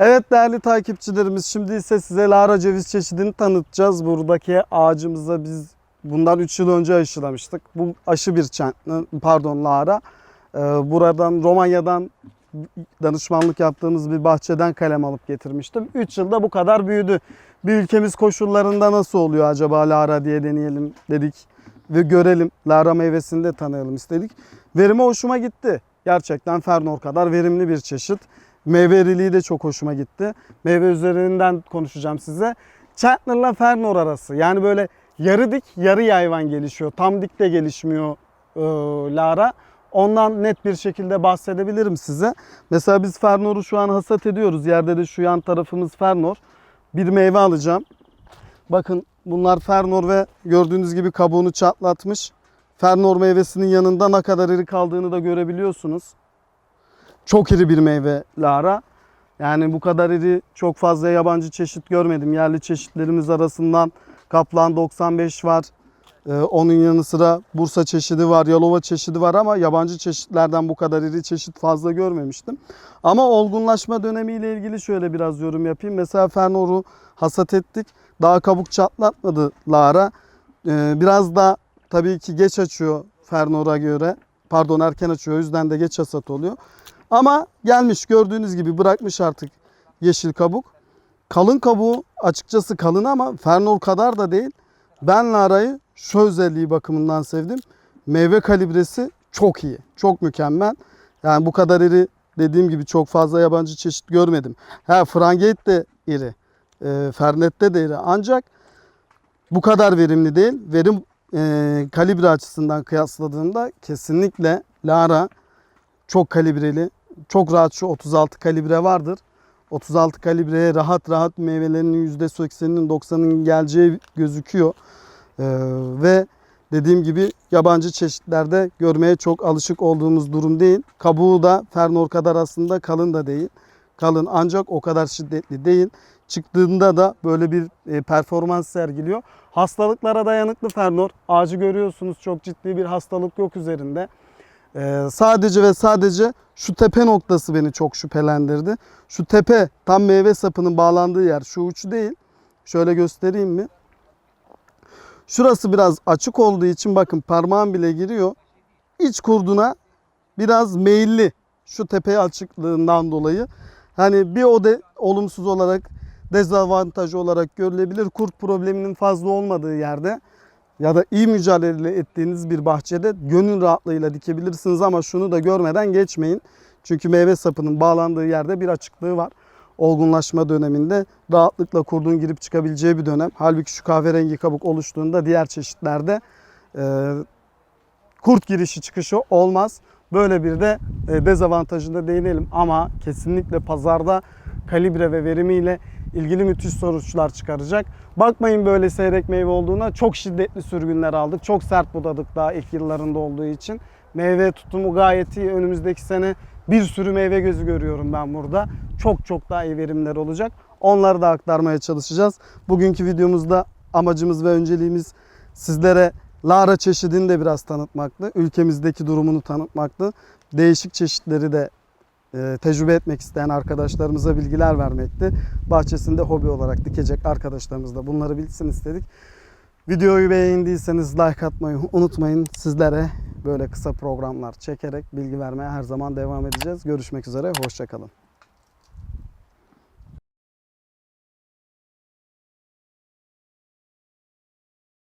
Evet değerli takipçilerimiz şimdi ise size Lara ceviz çeşidini tanıtacağız. Buradaki ağacımıza biz bundan 3 yıl önce aşılamıştık. Bu aşı bir çentli, pardon Lara. Ee, buradan Romanya'dan danışmanlık yaptığımız bir bahçeden kalem alıp getirmiştim. 3 yılda bu kadar büyüdü. Bir ülkemiz koşullarında nasıl oluyor acaba Lara diye deneyelim dedik ve görelim. Lara meyvesini de tanıyalım istedik. Verimi hoşuma gitti. Gerçekten Fernor kadar verimli bir çeşit. Meyve iriliği de çok hoşuma gitti. Meyve üzerinden konuşacağım size. Chandler'la Fernor arası. Yani böyle yarı dik yarı yayvan gelişiyor. Tam dik de gelişmiyor e, Lara. Ondan net bir şekilde bahsedebilirim size. Mesela biz Fernor'u şu an hasat ediyoruz. Yerde de şu yan tarafımız Fernor. Bir meyve alacağım. Bakın bunlar Fernor ve gördüğünüz gibi kabuğunu çatlatmış. Fernor meyvesinin yanında ne kadar iri kaldığını da görebiliyorsunuz. Çok iri bir meyve Lara. Yani bu kadar iri çok fazla yabancı çeşit görmedim. Yerli çeşitlerimiz arasından Kaplan 95 var. Ee, onun yanı sıra Bursa çeşidi var, Yalova çeşidi var ama yabancı çeşitlerden bu kadar iri çeşit fazla görmemiştim. Ama olgunlaşma dönemiyle ilgili şöyle biraz yorum yapayım. Mesela Fernor'u hasat ettik. Daha kabuk çatlatmadı Lara. Ee, biraz da tabii ki geç açıyor Fernor'a göre. Pardon erken açıyor. O yüzden de geç hasat oluyor. Ama gelmiş gördüğünüz gibi bırakmış artık yeşil kabuk. Kalın kabuğu açıkçası kalın ama Fernor kadar da değil. Ben Lara'yı şu özelliği bakımından sevdim. Meyve kalibresi çok iyi. Çok mükemmel. Yani bu kadar iri dediğim gibi çok fazla yabancı çeşit görmedim. Ha Frangate de iri. E, Fernet'te de iri. Ancak bu kadar verimli değil. Verim e, kalibre açısından kıyasladığımda kesinlikle Lara çok kalibreli. Çok rahat şu 36 kalibre vardır. 36 kalibreye rahat rahat meyvelerinin %80'inin 90'ının geleceği gözüküyor. Ee, ve dediğim gibi yabancı çeşitlerde görmeye çok alışık olduğumuz durum değil. Kabuğu da Fernor kadar aslında kalın da değil. Kalın ancak o kadar şiddetli değil. Çıktığında da böyle bir e, performans sergiliyor. Hastalıklara dayanıklı Fernor. Ağacı görüyorsunuz çok ciddi bir hastalık yok üzerinde. Ee, sadece ve sadece şu tepe noktası beni çok şüphelendirdi. Şu tepe tam meyve sapının bağlandığı yer şu uç değil. Şöyle göstereyim mi? Şurası biraz açık olduğu için bakın parmağım bile giriyor. İç kurduna biraz meyilli şu tepe açıklığından dolayı. Hani bir o de olumsuz olarak dezavantaj olarak görülebilir. Kurt probleminin fazla olmadığı yerde ya da iyi mücadele ettiğiniz bir bahçede gönül rahatlığıyla dikebilirsiniz ama şunu da görmeden geçmeyin. Çünkü meyve sapının bağlandığı yerde bir açıklığı var. Olgunlaşma döneminde rahatlıkla kurdun girip çıkabileceği bir dönem. Halbuki şu kahverengi kabuk oluştuğunda diğer çeşitlerde e, kurt girişi çıkışı olmaz. Böyle bir de e, dezavantajına değinelim ama kesinlikle pazarda kalibre ve verimiyle ilgili müthiş sonuçlar çıkaracak. Bakmayın böyle seyrek meyve olduğuna çok şiddetli sürgünler aldık. Çok sert budadık daha ilk yıllarında olduğu için. Meyve tutumu gayet iyi. Önümüzdeki sene bir sürü meyve gözü görüyorum ben burada. Çok çok daha iyi verimler olacak. Onları da aktarmaya çalışacağız. Bugünkü videomuzda amacımız ve önceliğimiz sizlere Lara çeşidini de biraz tanıtmaktı. Ülkemizdeki durumunu tanıtmaktı. Değişik çeşitleri de e, tecrübe etmek isteyen arkadaşlarımıza bilgiler vermekti. Bahçesinde hobi olarak dikecek arkadaşlarımız da bunları bilsin istedik. Videoyu beğendiyseniz like atmayı unutmayın. Sizlere böyle kısa programlar çekerek bilgi vermeye her zaman devam edeceğiz. Görüşmek üzere, hoşçakalın.